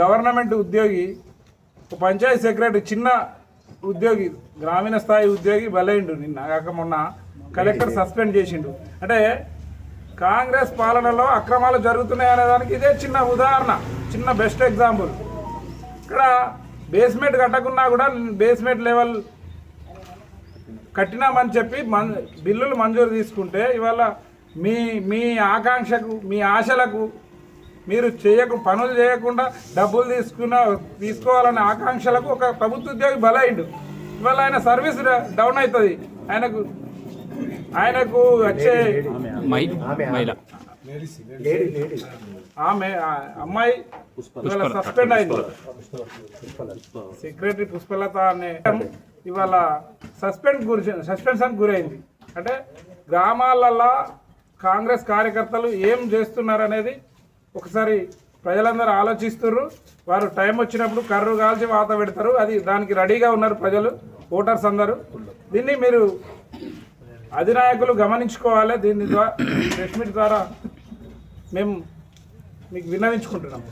Government ఉద్యోగి panchayat secretary చిన్న ఉద్యోగి గ్రామీణ స్థాయి ఉద్యోగి బలైండు నిన్న. కాక మొన్న కలెక్టర్ సస్పెండ్ చేసిండు. అంటే కాంగ్రెస్ పాలనలో అక్రమాలు జరుగుతున్నాయి అనే దానికి ఇదే చిన్న ఉదాహరణ చిన్న బెస్ట్ ఎగ్జాంపుల్ ఇక్కడ బేస్మెంట్ కట్టకున్నా కూడా బేస్మెంట్ లెవెల్ కట్టినామని చెప్పి మన్ బిల్లులు మంజూరు తీసుకుంటే ఇవాళ మీ మీ ఆకాంక్షకు మీ ఆశలకు మీరు చేయకు పనులు చేయకుండా డబ్బులు తీసుకున్న తీసుకోవాలనే ఆకాంక్షలకు ఒక ప్రభుత్వ ఉద్యోగి బలైండు. ఇవాళ ఆయన సర్వీస్ డౌన్ అవుతుంది ఆయనకు ఆయనకు వచ్చే ఆమె అమ్మాయి ఇవాళ సస్పెండ్ అయింది. సెక్రటరీ పుష్పలత అనే ఇవాళ సస్పెండ్ గురి సస్పెన్షన్ గురైంది. అంటే గ్రామాలలో కాంగ్రెస్ కార్యకర్తలు ఏం చేస్తున్నారు అనేది ఒకసారి ప్రజలందరూ ఆలోచిస్తున్నారు వారు టైం వచ్చినప్పుడు కర్రు కాల్చి వాత పెడతారు. అది దానికి రెడీగా ఉన్నారు ప్రజలు ఓటర్స్ అందరూ. దీన్ని మీరు అధినాయకులు గమనించుకోవాలి. దీని ద్వారా ప్రెస్ మీట్ ద్వారా మేము మీకు విన్నవించుకుంటున్నాము